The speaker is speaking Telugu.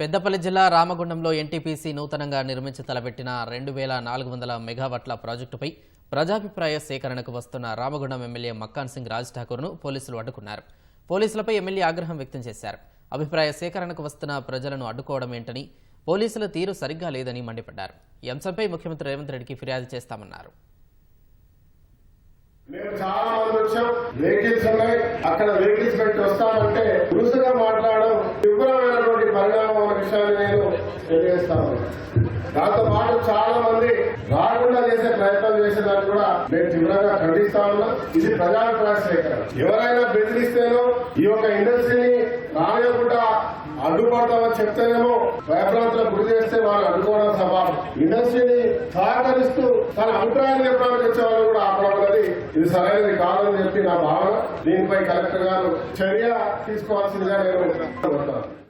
పెద్దపల్లి జిల్లా రామగుండంలో ఎన్టీపీసీ నూతనంగా నిర్మించి తలపెట్టిన రెండు వేల నాలుగు వందల మెగావాట్ల ప్రాజెక్టుపై ప్రజాభిప్రాయ సేకరణకు వస్తున్న రామగుండం ఎమ్మెల్యే మక్కాన్ సింగ్ రాజ్ ఠాకూర్ను పోలీసులు అడ్డుకున్నారు. పోలీసులపై ఎమ్మెల్యే ఆగ్రహం వ్యక్తం చేశారు. అభిప్రాయ సేకరణకు వస్తున్న ప్రజలను అడ్డుకోవడం ఏంటని పోలీసుల తీరు సరిగ్గా లేదని మండిపడ్డారు. ఈ అంశంపై ముఖ్యమంత్రి రేవంత్ రెడ్డికి ఫిర్యాదు చేస్తామన్నారు. మేము చాలా మంది వచ్చాం వెహికల్స్ ఉన్నాయి. అక్కడ వెహికల్స్ పెట్టి వస్తామంటే విషయాన్ని నేను తెలియజేస్తాను. దాంతో పాటు చాలా మంది రాకుండా చేసే ప్రయత్నం చేసేదాన్ని కూడా నేను తీవ్రంగా ఖండిస్తా ఉన్నా. ఇది ప్రజా సేకరణ ఎవరైనా బెదిరిస్తేనో ఈ యొక్క ఇండస్ట్రీని రానియకుండా అడ్డుపడతామని చెప్తేనేమో భయభ్రాంతులకు గురి చేస్తే వాళ్ళు అడ్డుకోవడం సవాలు. ఇండస్ట్రీని సహకరిస్తూ తన అభిప్రాయాన్ని చెప్పడానికి వచ్చే వాళ్ళు కూడా ఆపడం ఇది సరైనది కాదని చెప్పి నా భావన. దీనిపై కలెక్టర్ గారు చర్య తీసుకోవాల్సిందిగా నేను